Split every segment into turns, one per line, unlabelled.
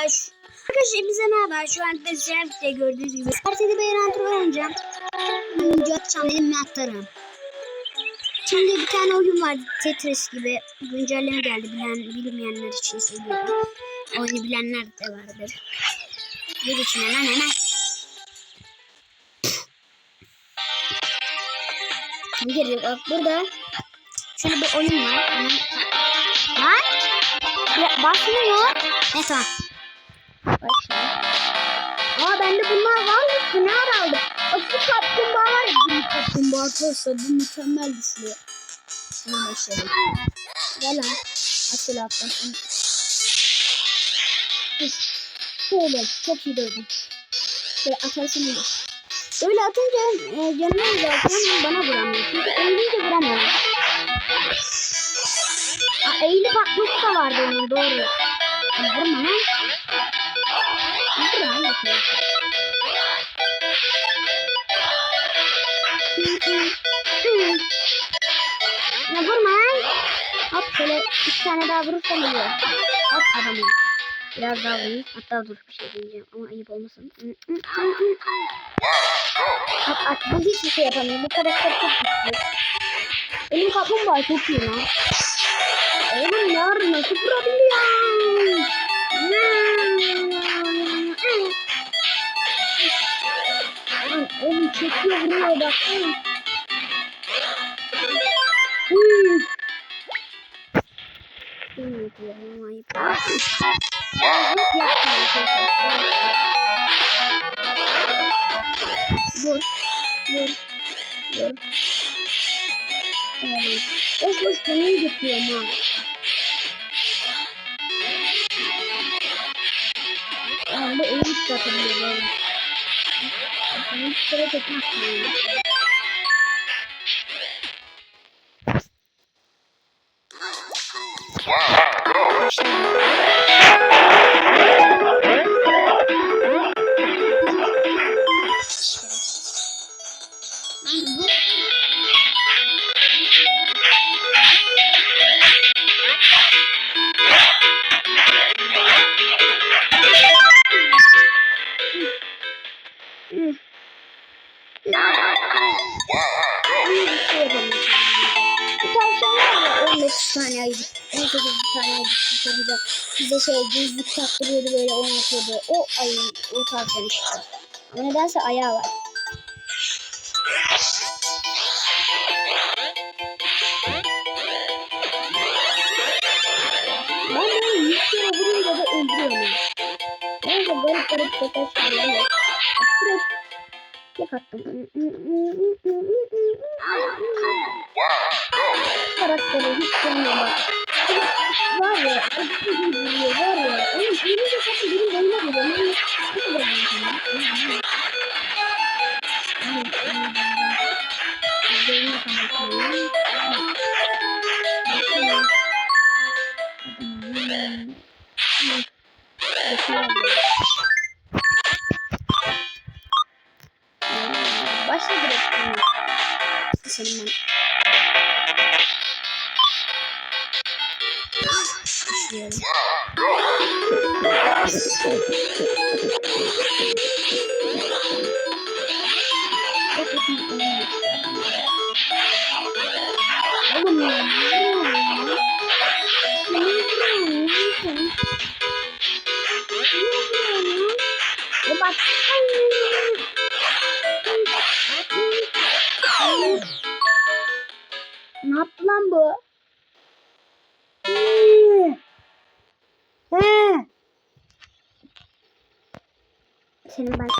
Arkadaşlar bize merhaba. Şu an da Zerf'te gördüğünüz gibi. Partide bir antrenör oynayacağım. Oyuncu atacağım dedim atarım. Şimdi bir tane oyun var Tetris gibi. Güncelleme geldi. Bilen, bilmeyenler için söylüyorum. Oyunu bilenler de vardır. Bir için hemen hemen. Geliyor. Bak burada. Şöyle bir oyun var. Hemen. Lan. Ya, basmıyor. Ne tamam. Bak şimdi. Aa bende bunlar var mı? Ara aldım? Asıl kaplumbağa var ya. Bir kaplumbağa arkadaşlar bu mükemmel düşüyor. Hemen başlayalım. Gel lan. Asıl atlasın. Şöyle çok iyi dövdüm. Şöyle atarsın öyle. Öyle atınca e, canına zaten bana vuramıyor. Çünkü eğilince vuramıyor. Aa, eğilip atması da vardı onun doğru. Vurma lan. Ya vurma. Hop şöyle iki tane daha vurursam oluyor. Hop adamı. Biraz daha vurayım. Hatta dur bir şey diyeceğim ama ayıp olmasın. Hop at. Bu hiçbir şey yapamıyor. Bu karakter çok güçlü. Benim kaplumbağa çok iyi lan. Oğlum yar nasıl vurabiliyor? Lan oğlum çekiyor vuruyor bak. Hmm. Hmm, yapıyorum, ayıp. Ayıp yapma arkadaşlar. Vur. Vur. Vur. Evet. Boş boş konuyu yapıyorum ha. Satılıyor böyle. Bunu sıra tekmek şey gözlük taktırıyordu böyle oynatıyordu. O ayın o tavşan işte. Ama nedense ayağı var. Ben böyle 100 kere vurunca da öldürüyorum. Neyse garip garip sesler var. Direkt tek attım. Karakteri hiç sevmiyorum Başla direkt. Senin ben. Başlıyorum. Oğlum lan bu? Senin ben.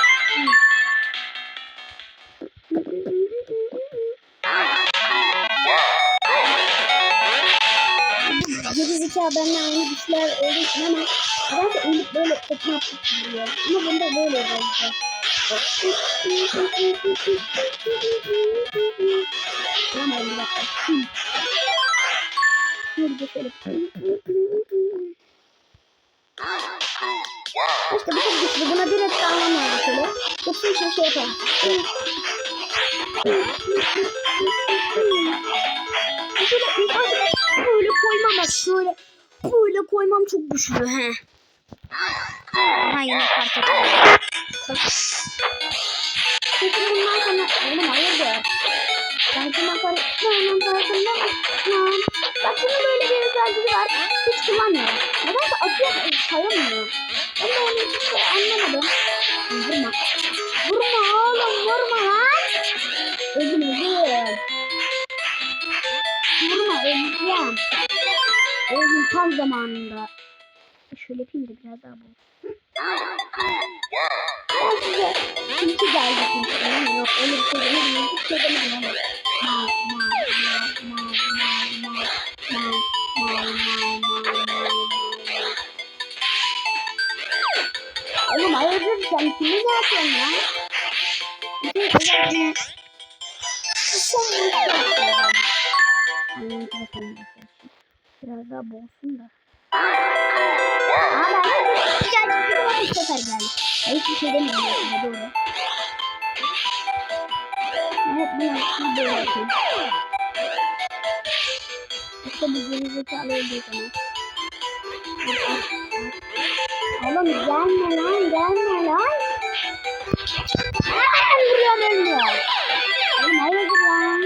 zeka benden aynı güçler olduğu için ama nedense ölüp böyle atıp gidiyor. Ama bunda böyle olacak. Tamam bir dakika. Dur bir şöyle. İşte bu çok güçlü. Buna direkt anlamıyorum şöyle. Yoksa için şey yapalım. Şöyle, böyle koymam bak şöyle. Böyle koymam çok güçlü he. Ha yine fark ettim. Peki bundan sonra oğlum hayırdır? Ben bundan sonra hemen farkında mısın? Bak bunun böyle bir özelliği var. Hiç kullanmıyorum. Nedense atıyor sayamıyor. Ben de onu hiç şey anlamadım. Öleceğim. Öldüm tam zamanında. Şöyle yapayım da biraz daha bol. Ben size çünkü geldi çünkü. Yok öyle bir şey demedim. Hiç şey demedim. Ma ma ma ma ma ma ma ma ma Oğlum hayırdır sen kimi yapıyorsun ya? Bir şey özellikle. Son bu Biraz daha bolsun da. Aa ben birazcık bir de bu sefer geldi. Ben hiçbir şey demiyorum aslında doğru. Evet bunu bunu böyle yapayım. İşte bu gerizekalı öldüğü zaman. Oğlum gelme lan gelme lan. Hemen vuruyorum ölmüyor. Oğlum hayırdır lan.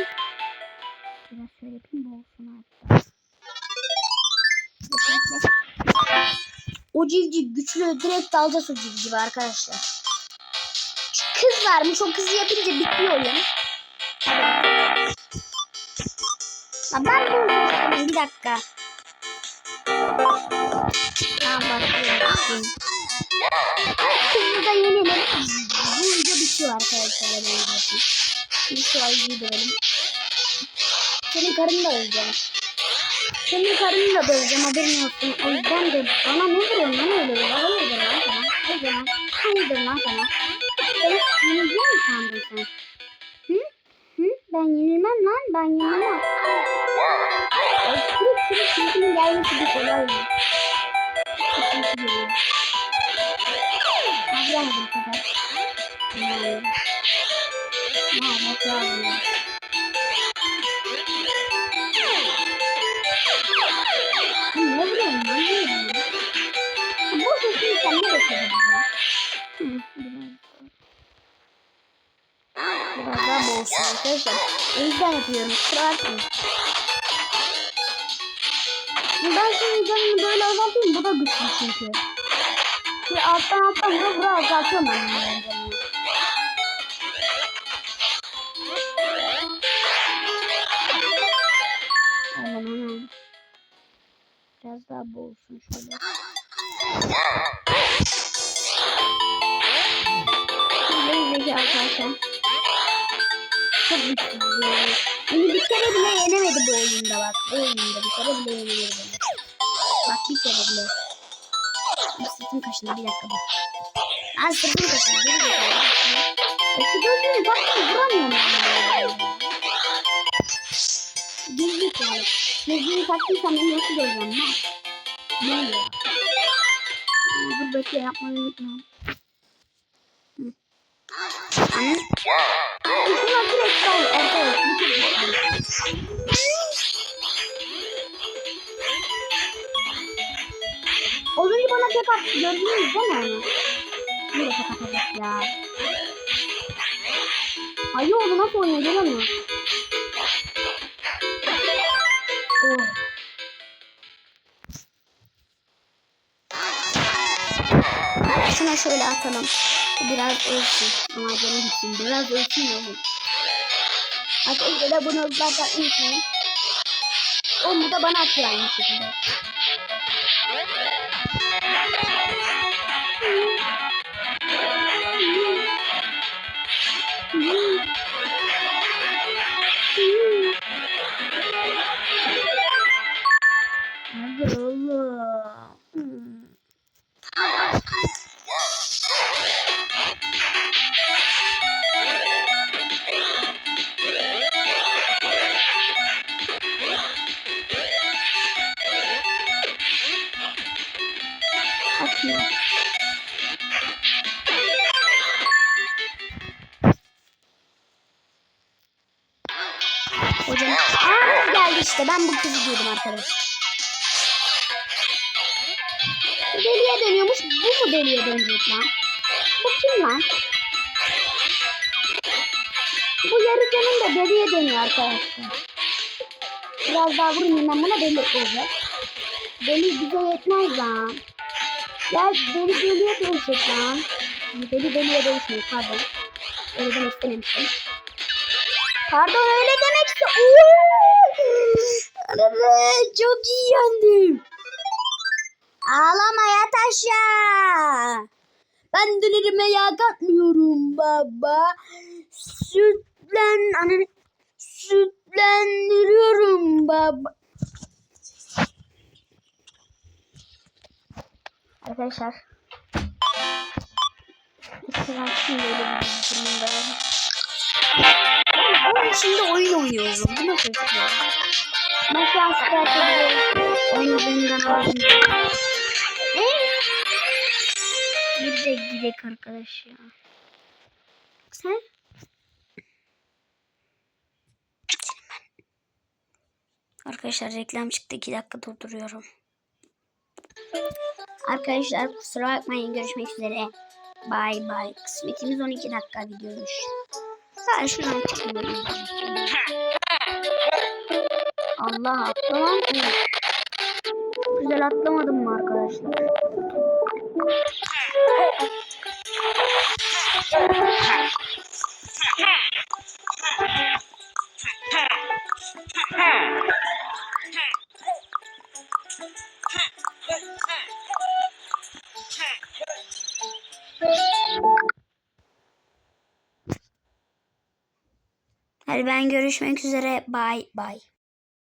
Biraz şöyle yapayım bu olsun O civciv güçlü direkt dalacağız o civcivi arkadaşlar. Kız varmış o kızı yapınca bitiyor oyun. Ya ben istedim bir dakika. Tamam başlıyorum. Kızı da yenelim. Bu video bitiyor arkadaşlar. Şimdi şu ayıyı dövelim. Senin karını da öleceğim. Senin karını da döveceğim haberin olsun. O yüzden de bana ne vuruyorsun lan öyle ya? Hayırdır lan sana? Hayırdır lan? Hayırdır lan sana? Sen yenileceğim mi sandın sen? Hı? Hı? Ben yenilmem lan. Ben yenilmem. Şuruk şuruk şurukun gelmesi bir kolay mı? Şuruk geliyor. Kavrayamadın kadar. Yani. Ne yapmak lazım ya? Hı, biraz daha. Boğulsun arkadaşlar. O yüzden yapıyorum. Kusura bakmayın. Ben şimdi canımı böyle azaltayım. Bu da güçlü çünkü. Şu alttan alttan vura vura azaltıyorum ben aman. Biraz daha boğulsun şöyle. İzleyeceğiz arkadaşlar. Çok güçlü. Beni bir kere bile yenemedi bu oyunda bak. Oyunda bir kere bile yenemedi. Bak bir kere bile. Bir sırtım kaşındı bir dakika bak. Aa sırtım kaşındı. Geri zekalı. E şu gözlüğünü baksana vuramıyorum ben. Geri zekalı. Gözlüğünü taktıysam beni nasıl göreceğim lan? Ne oluyor? Bekle yapmayı unutma yani. Bunlar direkt ben evet. Az önce bana tek at gördünüz değil mi onu? Nereye kapatacak ya? Ayı oldu nasıl oynuyor göremiyorum. Oh. Şuna şöyle atalım. Biraz ölsün. Ama canım gitsin. Biraz ölsün bu. Arkadaşlar bunu zaten unutmayın. O bu da bana atıyor aynı şekilde. Ben bu kızı diyordum arkadaş. Deliye dönüyormuş. Bu mu deliye dönecek lan? Bu kim lan? Bu yarı canın da deliye dönüyor arkadaşlar. Biraz daha vurayım ben buna deli olacak. Deli bize yetmez lan. Ya deli deliye dönecek lan. Deli deliye dönüşmüyor pardon. Öyle demek istememiştim. Pardon öyle demek istememiştim. Çok iyi yendim. Ağlama yat aşağı. Ben dönerime yağ katmıyorum baba. Sütlen anne sütlendiriyorum baba. Arkadaşlar. İstiraz şimdi öyle bir durumda. Onun oyun oynuyorum. Bu nasıl bir şey? Ben şu an Skype'da oynadığımdan aldım. Bir de gidek arkadaş ya. Sen? Arkadaşlar reklam çıktı. 2 dakika durduruyorum. Arkadaşlar kusura bakmayın. Görüşmek üzere. Bye bye. Kısmetimiz 12 dakika gidiyormuş. Ben şuradan çıkıyorum. Allah atlamam ki. Güzel atlamadım mı arkadaşlar? Hadi ben görüşmek üzere. Bye bye.